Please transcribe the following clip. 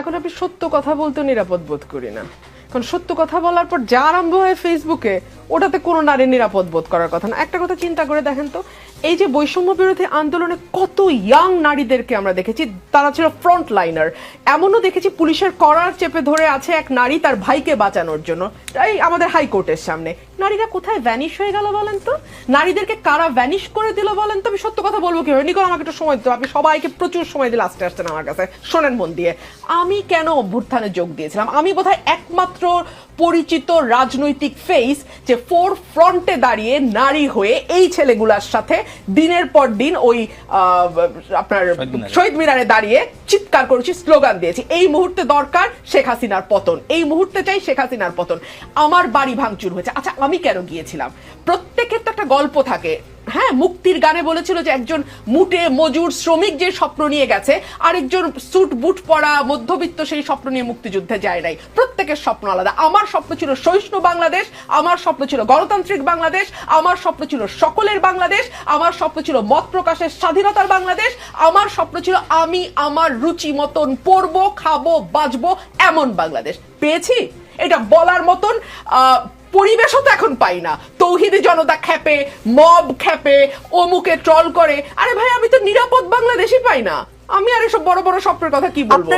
এখন আপনি সত্য কথা বলতে নিরাপদ বোধ করি না। কারণ সত্য কথা বলার পর যা আরম্ভ হয় ফেসবুকে ওটাতে কোনো নারী নিরাপদ বোধ করার কথা না। একটা কথা চিন্তা করে দেখেন তো, এই যে বৈষম্য বিরোধী আন্দোলনে কত ইয়াং নারীদেরকে আমরা দেখেছি, তারা ছিল ফ্রন্ট লাইনার এমনও দেখেছি পুলিশের করার চেপে ধরে আছে এক নারী তার ভাইকে বাঁচানোর জন্য। এই আমাদের হাইকোর্টের সামনে। নারীরা কোথায় ভ্যানিশ হয়ে গেল বলেন তো? নারীদেরকে কারা ভ্যানিশ করে দিল বলেন তো? আমি সত্য কথা বলব কীভাবে? নিকল, আমাকে একটু সময় দিতে। আপনি সবাইকে প্রচুর সময় দিলে আসতে আসতেন আমার কাছে। শোনেন মন দিয়ে। আমি কেন অভ্যুত্থানে যোগ দিয়েছিলাম? আমি বোধহয় একমাত্র পরিচিত রাজনৈতিক ফেস যে ফোর ফ্রন্টে দাঁড়িয়ে নারী হয়ে এই ছেলেগুলার সাথে দিনের পর দিন ওই আপনার শহীদ মিনারে। শহীদ মিনারে দাঁড়িয়ে চিৎকার করেছি স্লোগান দিয়েছি। এই মুহূর্তে দরকার শেখ হাসিনার পতন। এই মুহূর্তে চাই শেখ হাসিনার পতন। আমার বাড়ি ভাঙচুর হয়েছে। আচ্ছা আমি কেন গিয়েছিলাম? প্রত্যেকের তো একটা গল্প থাকে। হ্যাঁ মুক্তির গানে বলেছিল যে একজন মুটে মজুর শ্রমিক যে স্বপ্ন নিয়ে গেছে, আরেকজন স্যুট বুট পরা মধ্যবিত্ত সেই স্বপ্ন নিয়ে মুক্তিযুদ্ধে যায় নাই। প্রত্যেকের স্বপ্ন আলাদা। আমার স্বপ্ন ছিল সহিষ্ণু বাংলাদেশ, আমার স্বপ্ন ছিল গণতান্ত্রিক বাংলাদেশ, আমার স্বপ্ন ছিল সকলের বাংলাদেশ, আমার স্বপ্ন ছিল মত প্রকাশের স্বাধীনতার বাংলাদেশ, আমার স্বপ্ন ছিল আমি আমার রুচি মতন পড়ব খাব, বাঁচবো এমন বাংলাদেশ। পেয়েছি? এটা বলার মতন পরিবেশও তো এখন পাই না। তৌহিদি জনতা খ্যাপে, মব খ্যাপে, অমুকে ট্রল করে। আরে ভাই, আমি তো নিরাপদ বাংলাদেশই পাই না। আমি আর এসব বড় বড় স্বপ্নের কথা কি বলব?